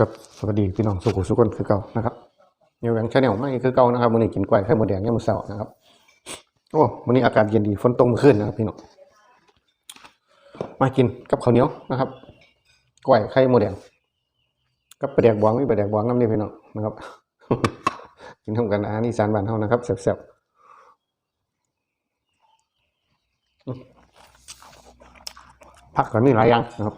ครับสวัสดีพี่น้องสุขุสุขคนคือเก่านะครับเดี๋ยวแหวงชาแนลไม่คือเก่านะครับวันนี้กินกล้วยไข่หมดแดงยามมื้อเช้านะครับโอ้วันนี้อากาศเย็นดีฝนตกเมื่อคืนนะครับพี่น้องมากินกับข้าวเหนียวนะครับกล้วยไข่หมดแดงกับปลาแดกบวงมีปลาแดกบวงน้ำนี่พี่น้องนะครับ กินทำกันอาหารอีสานบ้านเฮานะครับแซ่บๆผักก็มีหลายอย่างนะครับ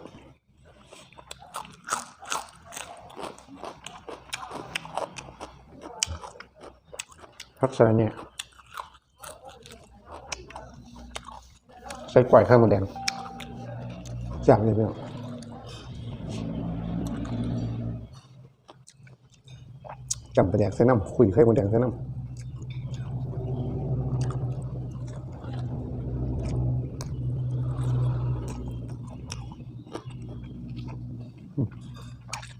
พักใส่เนี่ยใส่กล้วยข้าวหมูแดงจากเลยเพี่น้องจำไปแดกใส่น้ำคุยไข่หมูแดงใส่น้ำ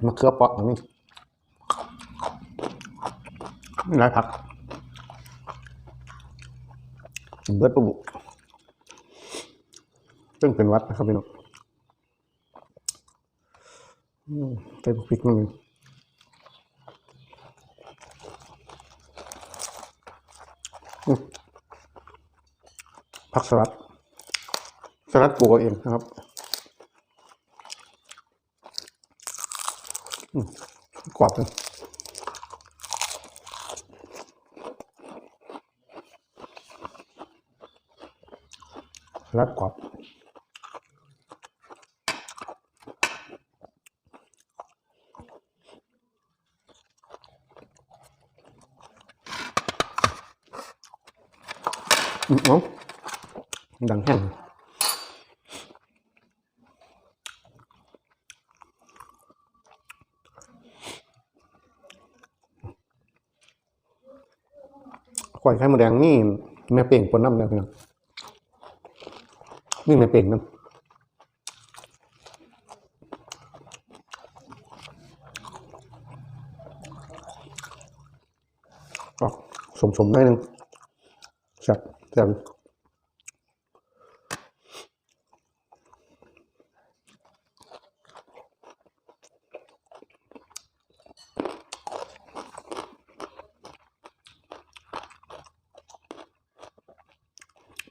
มะเขือเปราะอันนี้มีหลายผัก เบิดประบุซึ่งเป็นวัดนะครับพี่น้องใส่พริกนิดนึงผักสลัด สลัดปลูกเอาเองนะครับกรอบเลย สลัดกรอบอืมเอ๋อดังแห้งกล้วยไข่มดแดงนี่แม่เป่งปนน้ำเลยพี่น้อง นี่แม่เป่งน้ำก็สมๆได้หนึ่งแซ่บแซ่บ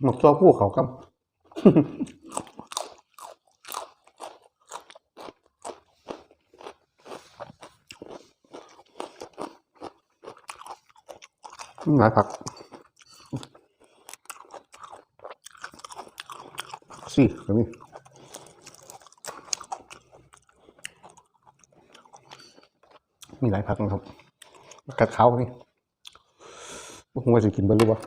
หมกตัวผู้เขากับ หลายผักสี่ก็มีมีหลายผักนะครับกัดเขานี่พวกมึงว่าจะกินเบอร์รู้ปะ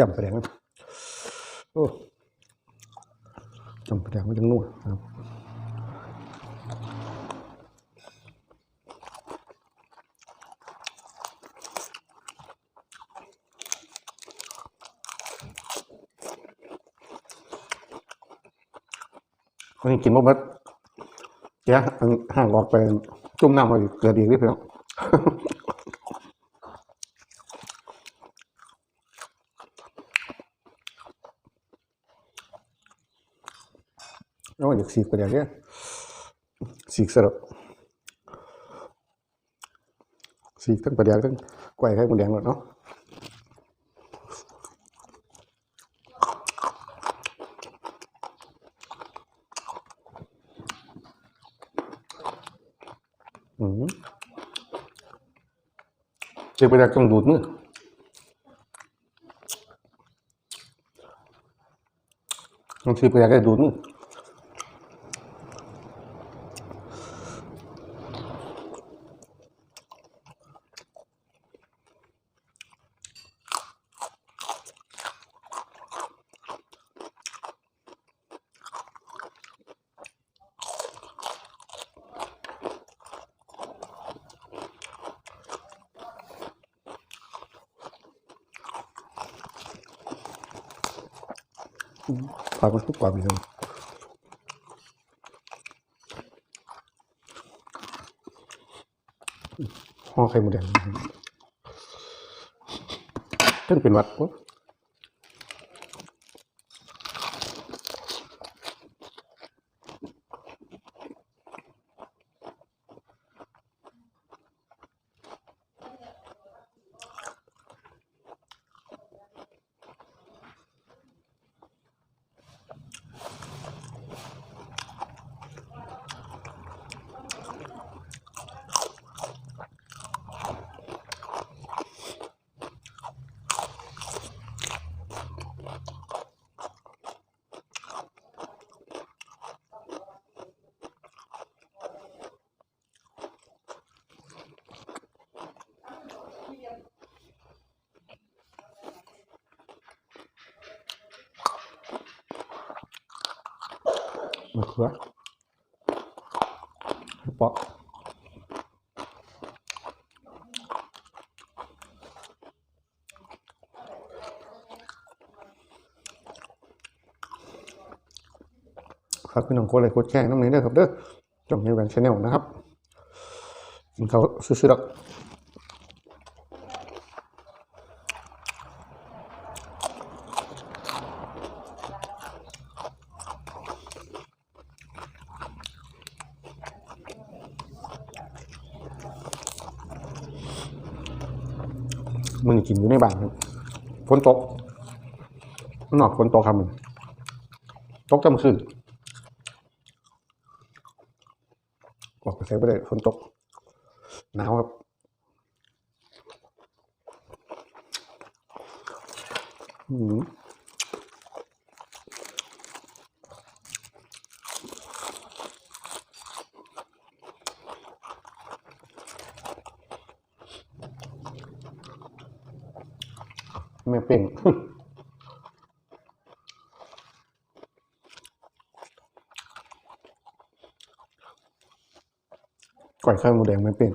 จำไปแดงโอ้จำไปแดงมันจะนัวนครับคนนี้กินบ่เบิดแกห่างออกไปจุ่มน้ำมาอีกเโอ้อยากสีกก็อยากเนี่ยสีกสระสีกทั้งประเดี๋ยวทั้งไก่ไข่หมูแดงหมดเนาะอืมเจ็บไปแล้วต้องดูดมือต้องซื้อไปแล้วก็ดูดมือ ผักมันทุกกว่าไปเลยห่อไข่หมูแดงต้นเป็นวัดปุ๊บ มะเขือปอกฝากพี่น้องกดไลค์กดแชร์น้ำนี้ด้วยครับเด้อจ่องในแหวนชาแนลนะครับกินเขาซื้อๆดอก มันกินอยู่ในบ้านครับฝนตกนหนอกฝนตกครับมันตกจำคืนออกไปใช้ไปได้ฝนตกหนาวครับอืม ไม่เป่งก่อยข้าวหมูแดงไม่เป่ง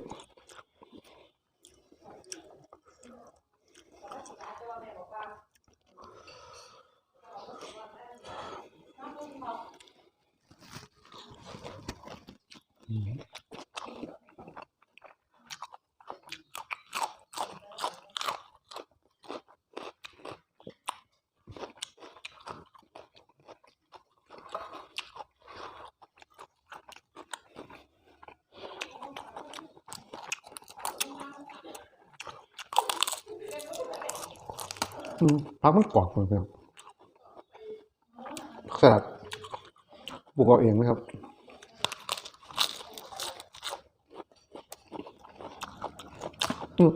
พักมันกรอบเหมือนกันสลัดปลูกเอาเองไหมครับอืม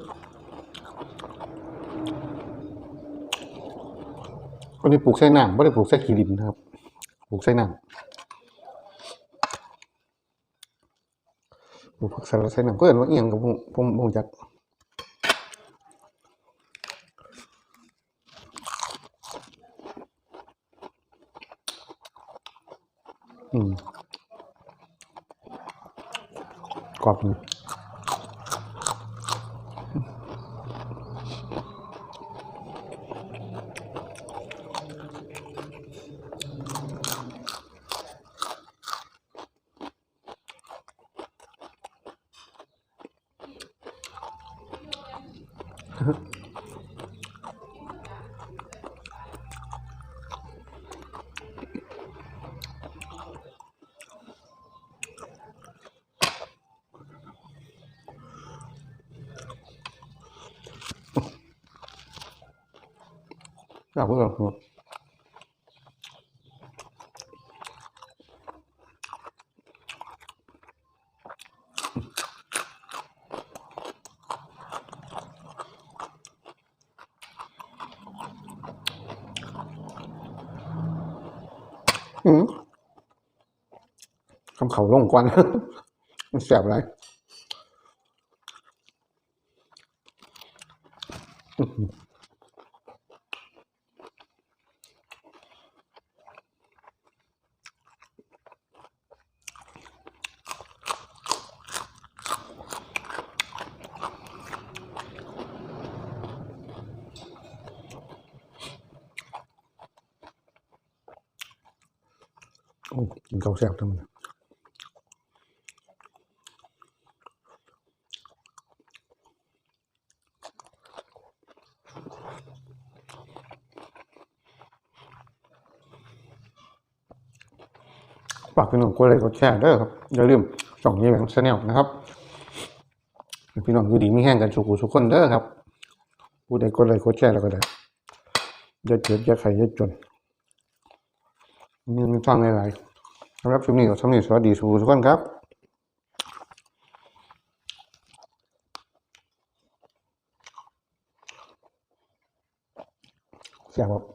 อันนี้ปลูกไส้น้ำไม่ได้ปลูกไส้ขีดินนะครับ ปลูกไส้น้ำปลูกผักสลัดไส้น้ำก็เห็นว่าเอียงกับผมผมจักม ก รากพูดแบบอืมคำเขาลงกวนมันแสบไร โอ้กินข้าวแซ่บทั้งนั้นฝากพี่น้องกดไลค์กดแชร์เด้อครับ อย่าลืมช่องยี่แหวงชาแนลนะครับ พี่น้องอยู่ดีมีแห้งกันสุขุสุขคนเด้อครับผู้ใดกดไลค์กดแชร์แล้วก็ได้อย่าเจ็บอย่าไข้อย่าจน มีมีฟังหลายๆสำหรับชุมนี้ก็สำนีสวัสดีสุขทุกคนครับเสียงแบบ